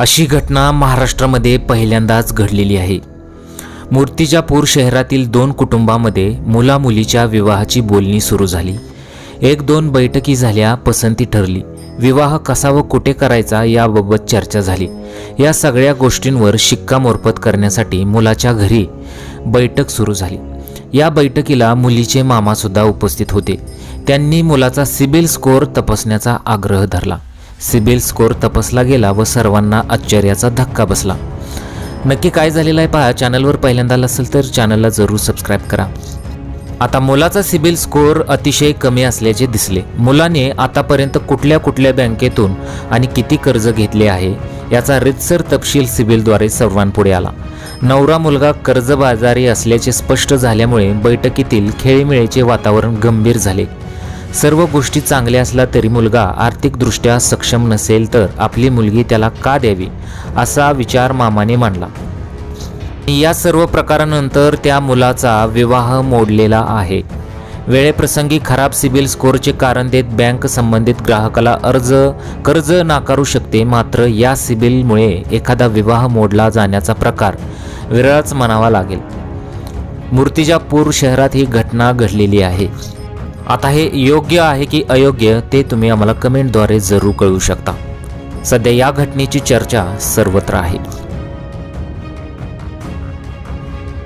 अशी घटना महाराष्ट्रामध्ये पहिल्यांदाच घडलेली आहे. मूर्तिजापूर शहरातील दोन कुटुंबामध्ये मुलामुलीच्या विवाहाची बोलणी सुरू झाली. एक दोन बैठकी झाल्या पसंती ठरली. विवाह कसा व कुठे करायचा याबाबत चर्चा झाली. या सगळ्या गोष्टींवर शिक्कामोर्फत करण्यासाठी मुलाच्या घरी बैठक सुरू झाली. या बैठकीला मुलीचे मामासुद्धा उपस्थित होते. त्यांनी मुलाचा सिबिल स्कोअर तपासण्याचा आग्रह धरला. सिबिल स्कोअर तपासला गेला व सर्वांना आश्चर्याचा धक्का बसला. नक्की काय झालेलं आहे पहा चॅनलवर पहिल्यांदा असेल तर चॅनलला जरूर सबस्क्राईब करा. आता मुलाचा सिबिल स्कोअर अतिशय कमी असल्याचे दिसले. मुलाने आतापर्यंत कुठल्या कुठल्या बँकेतून आणि किती कर्ज घेतले आहे याचा रितसर तपशील सिबिलद्वारे सर्वांपुढे आला. नवरा मुलगा कर्जबाजारी असल्याचे स्पष्ट झाल्यामुळे बैठकीतील खेळीमेळीचे वातावरण गंभीर झाले. सर्व गोष्टी चांगल्या असल्या तरी मुलगा आर्थिकदृष्ट्या सक्षम नसेल तर आपली मुलगी त्याला का द्यावी असा विचार मामाने मांडला. या सर्व प्रकारानंतर त्या मुलाचा विवाह मोडलेला आहे. वेळेप्रसंगी खराब सिबिल स्कोअरचे कारण देत बँक संबंधित ग्राहकाला अर्ज कर्ज नाकारू शकते मात्र या सिबिलमुळे एखादा विवाह मोडला जाण्याचा प्रकार विरळच म्हणावा लागेल. मूर्तिजापूर शहरात ही घटना घडलेली आहे. आता हे योग्य आहे की अयोग्य ते तुम्ही आम्हाला कमेंटद्वारे जरूर कळू शकता. सध्या या घटनेची चर्चा सर्वत्र आहे.